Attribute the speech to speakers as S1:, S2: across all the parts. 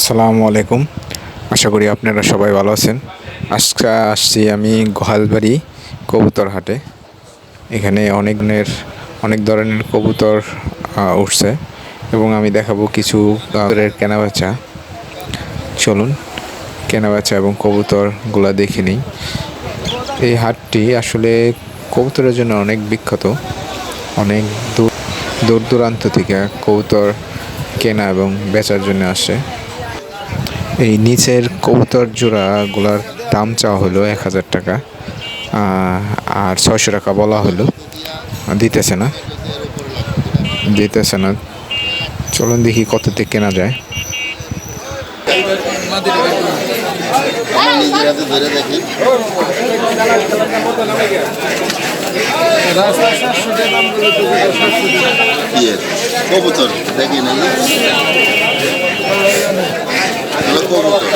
S1: আসসালামু আলাইকুম। আশা করি আপনারা সবাই ভালো আছেন। আজকে আসছি আমি গোহালবাড়ি কবুতর হাটে। এখানে অনেক ধরনের অনেক ধরনের কবুতর উঠছে এবং আমি দেখাবো কিছু কবুতরের কেনাবেচা। চলুন, কেনাবেচা এবং কবুতরগুলা দেখে নিই। এই হাটটি আসলে কবুতরের জন্য অনেক বিখ্যাত। অনেক দূর দূর দূরান্ত থেকে কবুতর কেনা এবং বেচার জন্য আসে। এই নিচের কবুতর জোড়াগুলার দাম চাওয়া হলো এক হাজার টাকা আর ছয়শো টাকা বলা হলো। দিতেছে না। দিতেছে না। চলুন দেখি কততে কেনা যায়।
S2: দেখি হলো কবুতর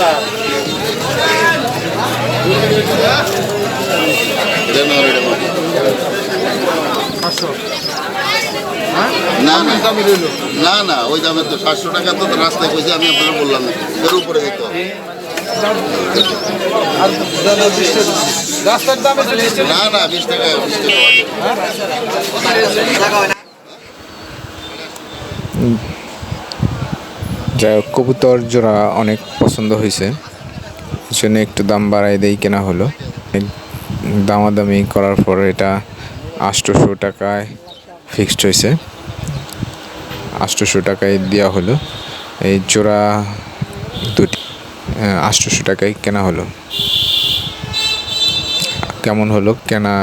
S2: এটা নাও, এটা নাও। না না না না ওই দামে তো সাতশো টাকা তো রাস্তায় কইছে আমি আপনারা বললাম এর উপরে দিতে না না বিশ টাকা
S1: যাই হোক, কবুতর জোড়া অনেক পছন্দ হয়েছে। জন্য একটু দাম বাড়াই দেই কেনা হলো। দামাদামি করার পর এটা আটশোশো টাকায় ফিক্সড হয়েছে। আটশোশো টাকায় দেওয়া হলো। এই জোড়া দুটি আটশোশো টাকায় কেনা হলো। কেমন হলো কেনা,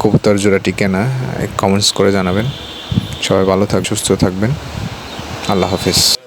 S1: কবুতর জোড়াটি কেনা কমেন্টস করে জানাবেন। সবাই ভালো থাক, সুস্থ থাকবেন। আল্লাহ হাফিজ।